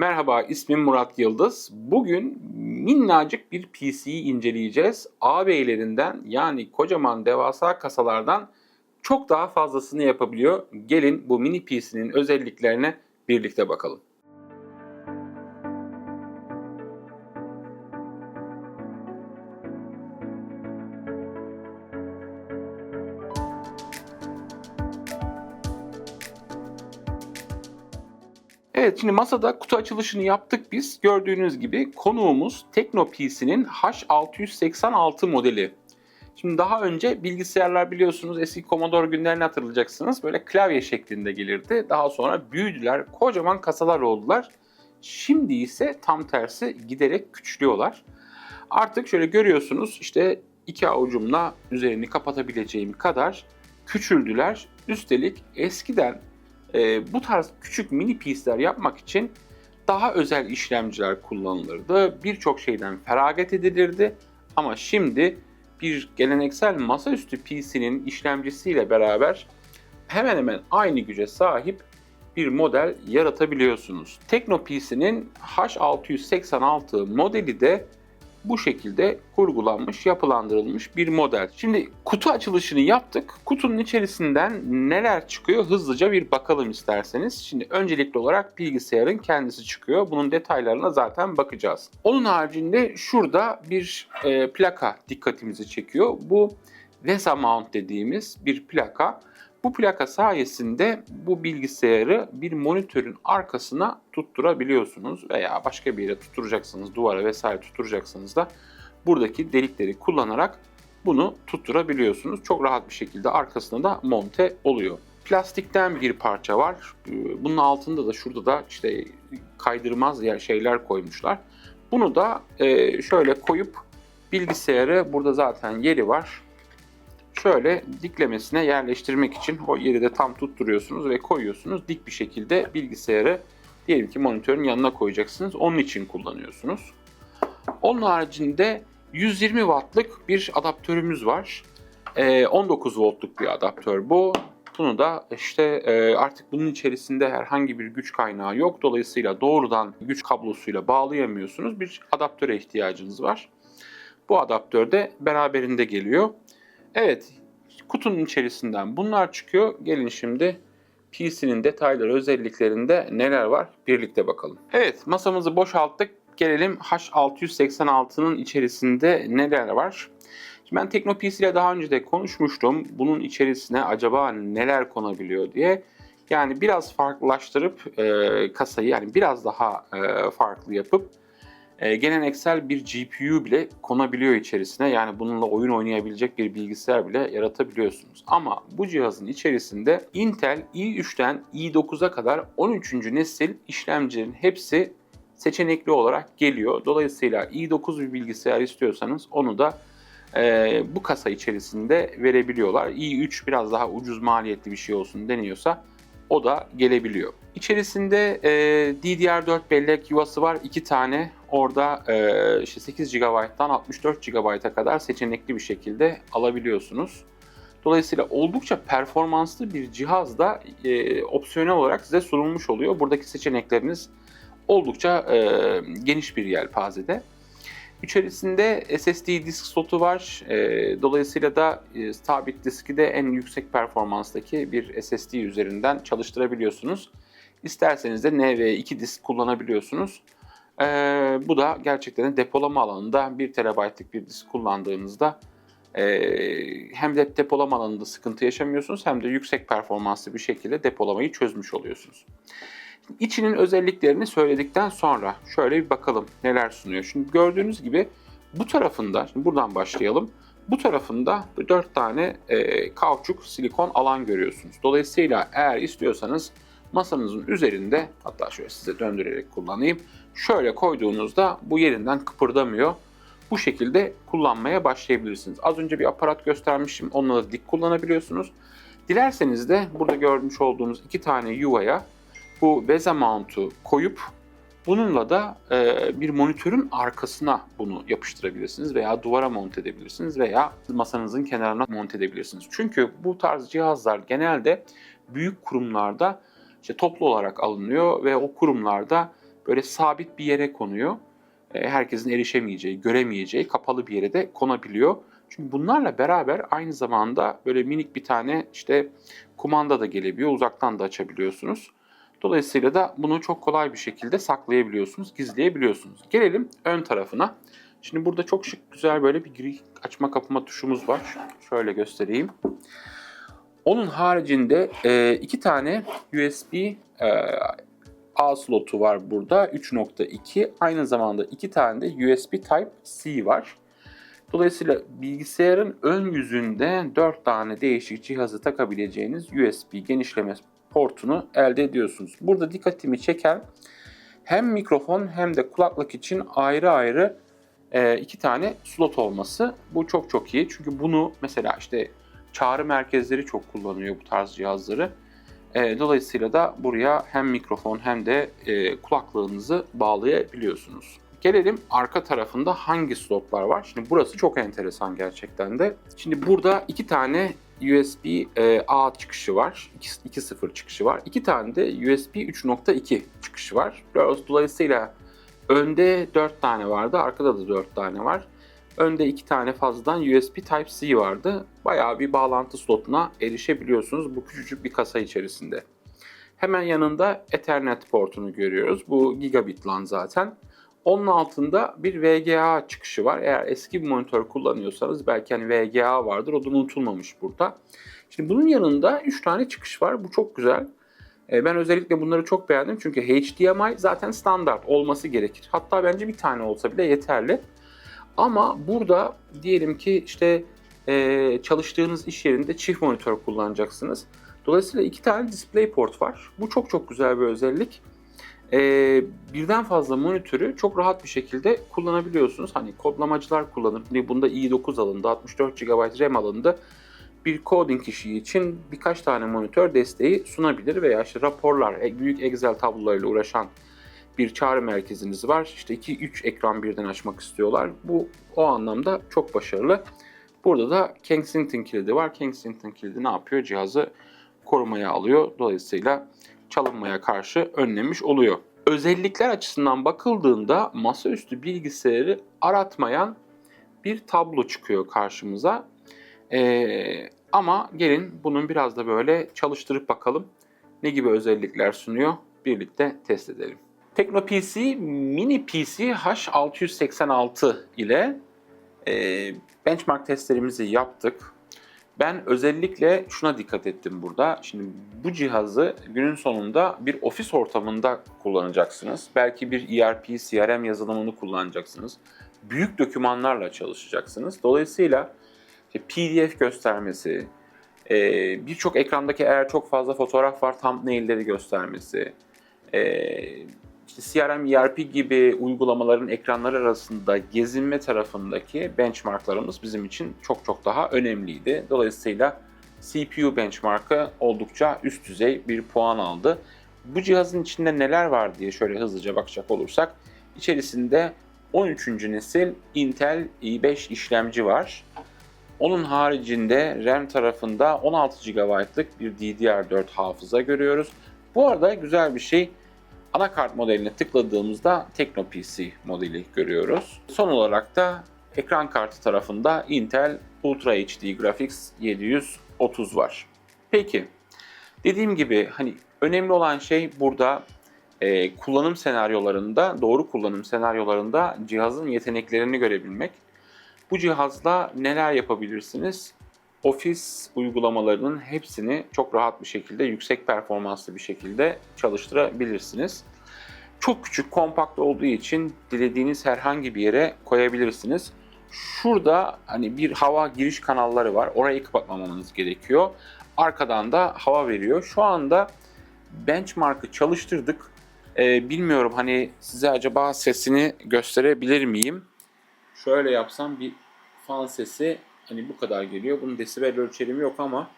Merhaba, ismim Murat Yıldız. Bugün minnacık bir PC'yi inceleyeceğiz. ağabeylerinden yani kocaman devasa kasalardan çok daha fazlasını yapabiliyor. Gelin bu mini PC'nin özelliklerine birlikte bakalım. Evet şimdi masada kutu açılışını yaptık biz. Gördüğünüz gibi konuğumuz Tekno PC'nin H686 modeli. Şimdi daha önce bilgisayarlar biliyorsunuz eski Commodore günlerini hatırlayacaksınız. Böyle klavye şeklinde gelirdi. Daha sonra büyüdüler, kocaman kasalar oldular. Şimdi ise tam tersi giderek küçülüyorlar. Artık şöyle görüyorsunuz işte iki avucumla üzerini kapatabileceğim kadar küçüldüler. Üstelik eskiden e, bu tarz küçük mini piece'ler yapmak için daha özel işlemciler kullanılırdı. Birçok şeyden feragat edilirdi. Ama şimdi bir geleneksel masaüstü PC'nin işlemcisiyle beraber hemen hemen aynı güce sahip bir model yaratabiliyorsunuz. Tekno PC'nin H686 modeli de bu şekilde kurgulanmış, yapılandırılmış bir model. Şimdi kutu açılışını yaptık. Kutunun içerisinden neler çıkıyor hızlıca bir bakalım isterseniz. Şimdi öncelikli olarak bilgisayarın kendisi çıkıyor. Bunun detaylarına zaten bakacağız. Onun haricinde şurada bir e, plaka dikkatimizi çekiyor. Bu VESA mount dediğimiz bir plaka. Bu plaka sayesinde bu bilgisayarı bir monitörün arkasına tutturabiliyorsunuz veya başka bir yere tutturacaksınız, duvara vesaire tutturacaksınız da buradaki delikleri kullanarak bunu tutturabiliyorsunuz. Çok rahat bir şekilde arkasına da monte oluyor. Plastikten bir parça var. Bunun altında da şurada da işte kaydırmaz yer şeyler koymuşlar. Bunu da e, şöyle koyup bilgisayarı burada zaten yeri var şöyle diklemesine yerleştirmek için o yeri de tam tutturuyorsunuz ve koyuyorsunuz. Dik bir şekilde bilgisayarı diyelim ki monitörün yanına koyacaksınız. Onun için kullanıyorsunuz. Onun haricinde 120 wattlık bir adaptörümüz var. 19 ee, voltluk bir adaptör bu. Bunu da işte e, artık bunun içerisinde herhangi bir güç kaynağı yok. Dolayısıyla doğrudan güç kablosuyla bağlayamıyorsunuz. Bir adaptöre ihtiyacınız var. Bu adaptör de beraberinde geliyor. Evet, kutunun içerisinden bunlar çıkıyor. Gelin şimdi PC'nin detayları özelliklerinde neler var birlikte bakalım. Evet, masamızı boşalttık. Gelelim H686'nın içerisinde neler var? Şimdi ben Tekno PC ile daha önce de konuşmuştum. Bunun içerisine acaba neler konabiliyor diye. Yani biraz farklılaştırıp e, kasayı yani biraz daha e, farklı yapıp e, geleneksel bir GPU bile konabiliyor içerisine. Yani bununla oyun oynayabilecek bir bilgisayar bile yaratabiliyorsunuz. Ama bu cihazın içerisinde Intel i3'ten i9'a kadar 13. nesil işlemcilerin hepsi seçenekli olarak geliyor. Dolayısıyla i9 bir bilgisayar istiyorsanız onu da e, bu kasa içerisinde verebiliyorlar. i3 biraz daha ucuz maliyetli bir şey olsun deniyorsa o da gelebiliyor. İçerisinde e, DDR4 bellek yuvası var. iki tane. Orada e, işte 8 GB'dan 64 GB'a kadar seçenekli bir şekilde alabiliyorsunuz. Dolayısıyla oldukça performanslı bir cihaz da e, opsiyonel olarak size sunulmuş oluyor. Buradaki seçenekleriniz oldukça e, geniş bir yelpazede. İçerisinde SSD disk slotu var. E, dolayısıyla da e, sabit diski de en yüksek performanstaki bir SSD üzerinden çalıştırabiliyorsunuz. İsterseniz de NV2 disk kullanabiliyorsunuz. E, bu da gerçekten depolama alanında 1 TB'lık bir disk kullandığınızda e, hem de depolama alanında sıkıntı yaşamıyorsunuz hem de yüksek performanslı bir şekilde depolamayı çözmüş oluyorsunuz. İçinin özelliklerini söyledikten sonra şöyle bir bakalım neler sunuyor. Şimdi gördüğünüz gibi bu tarafında, şimdi buradan başlayalım. Bu tarafında 4 tane e, kauçuk silikon alan görüyorsunuz. Dolayısıyla eğer istiyorsanız masanızın üzerinde hatta şöyle size döndürerek kullanayım. Şöyle koyduğunuzda bu yerinden kıpırdamıyor. Bu şekilde kullanmaya başlayabilirsiniz. Az önce bir aparat göstermiştim. Onunla da dik kullanabiliyorsunuz. Dilerseniz de burada görmüş olduğunuz iki tane yuvaya bu beze mount'u koyup bununla da e, bir monitörün arkasına bunu yapıştırabilirsiniz veya duvara monte edebilirsiniz veya masanızın kenarına monte edebilirsiniz. Çünkü bu tarz cihazlar genelde büyük kurumlarda işte toplu olarak alınıyor ve o kurumlarda böyle sabit bir yere konuyor. E, herkesin erişemeyeceği, göremeyeceği kapalı bir yere de konabiliyor. Çünkü bunlarla beraber aynı zamanda böyle minik bir tane işte kumanda da gelebiliyor. Uzaktan da açabiliyorsunuz. Dolayısıyla da bunu çok kolay bir şekilde saklayabiliyorsunuz, gizleyebiliyorsunuz. Gelelim ön tarafına. Şimdi burada çok şık güzel böyle bir açma kapama tuşumuz var. Şöyle göstereyim. Onun haricinde e, iki tane USB e, A slotu var burada 3.2. Aynı zamanda iki tane de USB Type-C var. Dolayısıyla bilgisayarın ön yüzünde 4 tane değişik cihazı takabileceğiniz USB genişleme portunu elde ediyorsunuz. Burada dikkatimi çeken hem mikrofon hem de kulaklık için ayrı ayrı e, iki tane slot olması. Bu çok çok iyi. Çünkü bunu mesela işte çağrı merkezleri çok kullanıyor bu tarz cihazları. E, dolayısıyla da buraya hem mikrofon hem de e, kulaklığınızı bağlayabiliyorsunuz. Gelelim arka tarafında hangi slotlar var? Şimdi burası çok enteresan gerçekten de. Şimdi burada iki tane USB e, A çıkışı var. 2.0 çıkışı var. İki tane de USB 3.2 çıkışı var. Dolayısıyla önde 4 tane vardı, arkada da 4 tane var. Önde 2 tane fazladan USB Type-C vardı. Bayağı bir bağlantı slotuna erişebiliyorsunuz bu küçücük bir kasa içerisinde. Hemen yanında Ethernet portunu görüyoruz. Bu gigabit LAN zaten. Onun altında bir VGA çıkışı var. Eğer eski bir monitör kullanıyorsanız belki hani VGA vardır. O da unutulmamış burada. Şimdi bunun yanında 3 tane çıkış var. Bu çok güzel. E, Ben özellikle bunları çok beğendim. Çünkü HDMI zaten standart olması gerekir. Hatta bence bir tane olsa bile yeterli. Ama burada diyelim ki işte e, çalıştığınız iş yerinde çift monitör kullanacaksınız. Dolayısıyla iki tane display port var. Bu çok çok güzel bir özellik. E, birden fazla monitörü çok rahat bir şekilde kullanabiliyorsunuz. Hani kodlamacılar kullanır. Bunda i9 alındı, 64 GB RAM alındı. Bir coding işi için birkaç tane monitör desteği sunabilir veya işte raporlar, e, büyük Excel tablolarıyla uğraşan bir çağrı merkeziniz var. İşte 2-3 ekran birden açmak istiyorlar. Bu o anlamda çok başarılı. Burada da Kensington kilidi var. Kensington kilidi ne yapıyor? Cihazı korumaya alıyor. Dolayısıyla çalınmaya karşı önlemiş oluyor. Özellikler açısından bakıldığında masaüstü bilgisayarı aratmayan bir tablo çıkıyor karşımıza. Ee, ama gelin bunun biraz da böyle çalıştırıp bakalım ne gibi özellikler sunuyor birlikte test edelim. Tekno PC Mini PC H686 ile e, benchmark testlerimizi yaptık. Ben özellikle şuna dikkat ettim burada. Şimdi bu cihazı günün sonunda bir ofis ortamında kullanacaksınız. Belki bir ERP, CRM yazılımını kullanacaksınız. Büyük dokümanlarla çalışacaksınız. Dolayısıyla işte PDF göstermesi, e, birçok ekrandaki eğer çok fazla fotoğraf var thumbnail'leri göstermesi, e, işte CRM, ERP gibi uygulamaların ekranları arasında gezinme tarafındaki benchmarklarımız bizim için çok çok daha önemliydi. Dolayısıyla CPU benchmarkı oldukça üst düzey bir puan aldı. Bu cihazın içinde neler var diye şöyle hızlıca bakacak olursak içerisinde 13. nesil Intel i5 işlemci var. Onun haricinde RAM tarafında 16 GB'lık bir DDR4 hafıza görüyoruz. Bu arada güzel bir şey anakart modeline tıkladığımızda Tekno PC modeli görüyoruz. Son olarak da ekran kartı tarafında Intel Ultra HD Graphics 730 var. Peki dediğim gibi hani önemli olan şey burada e, kullanım senaryolarında, doğru kullanım senaryolarında cihazın yeteneklerini görebilmek. Bu cihazla neler yapabilirsiniz? Ofis uygulamalarının hepsini çok rahat bir şekilde, yüksek performanslı bir şekilde çalıştırabilirsiniz. Çok küçük, kompakt olduğu için dilediğiniz herhangi bir yere koyabilirsiniz. Şurada hani bir hava giriş kanalları var. Orayı kapatmamanız gerekiyor. Arkadan da hava veriyor. Şu anda benchmark'ı çalıştırdık. Ee, bilmiyorum hani size acaba sesini gösterebilir miyim? Şöyle yapsam bir fan sesi hani bu kadar geliyor. Bunun desibel ölçerimi yok ama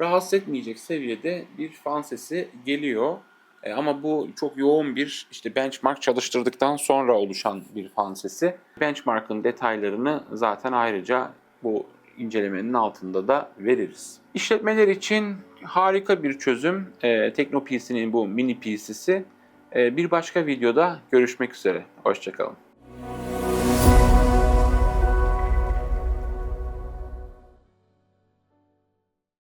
rahatsız etmeyecek seviyede bir fan sesi geliyor. E, ama bu çok yoğun bir işte benchmark çalıştırdıktan sonra oluşan bir fan sesi. Benchmark'ın detaylarını zaten ayrıca bu incelemenin altında da veririz. İşletmeler için harika bir çözüm. E, Tekno PC'nin bu mini PC'si Ee, bir başka videoda görüşmek üzere. Hoşçakalın.